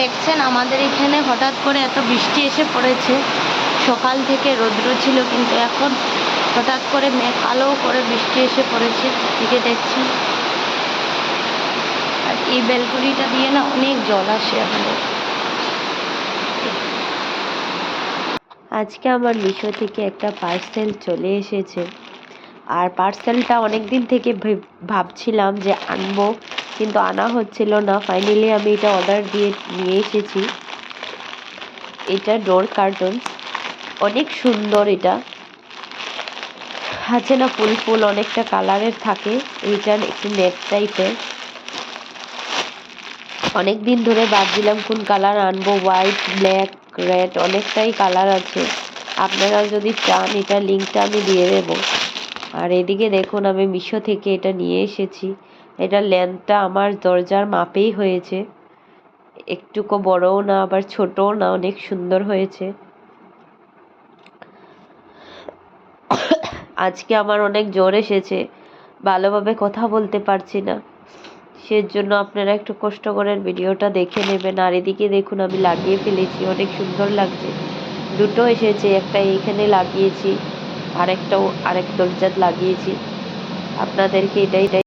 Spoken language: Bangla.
দেখছেন, আমাদের এখানে হঠাৎ করে এত বৃষ্টি এসে পড়েছে। সকাল থেকে রৌদ্র ছিল, কিন্তু এখন হঠাৎ করে মেঘ কালো করে বৃষ্টি এসে পড়েছে দিকে দেখছি আর এই বেলকুনিটা দিয়ে না অনেক জল আসে আমাদের। আজকে আমার মিশো থেকে একটা পার্সেল চলে এসেছে। আর পার্সেলটা অনেক দিন থেকে ভেব- ভাবছিলাম যে আনব। কিন্তু আনা হচ্ছিল না। ফাইনালি আমি এটা অর্ডার দিয়ে নিয়ে এসেছি। এটা ডোর কার্টুন। অনেক সুন্দর এটা। আছে না ফুল ফুল, অনেকটা কালারের থাকে। এটা একটু নেট টাইপের অনেক দিন ধরে ভাবছিলাম কোন কালার আনব। হোয়াইট ব্ল্যাক রেড অনেকটাই কালার আছে। আপনারা যদি চান এটা লিঙ্কটা আমি দিয়ে দেবো। আর এদিকে দেখুন আমি মিশো থেকে এটা নিয়ে এসেছি। এটা লেন্থটা আমার দরজার মাপেই হয়েছে। একটুকু বড়ও না, আবার ছোটও না, অনেক সুন্দর হয়েছে। আজকে আমার অনেক জ্বর এসেছে, ভালোভাবে কথা বলতে পারছি না। সেজন্য আপনারা একটু কষ্ট করে ভিডিওটা দেখে নেবেন। আর এদিকে দেখুন, আমি লাগিয়ে ফেলেছি, অনেক সুন্দর লাগছে। দুটো এসেছে, একটা এইখানে লাগিয়েছি, আরেকটাও, আরেক দরজাত লাগিয়েছি। আপনাদেরকে এটাই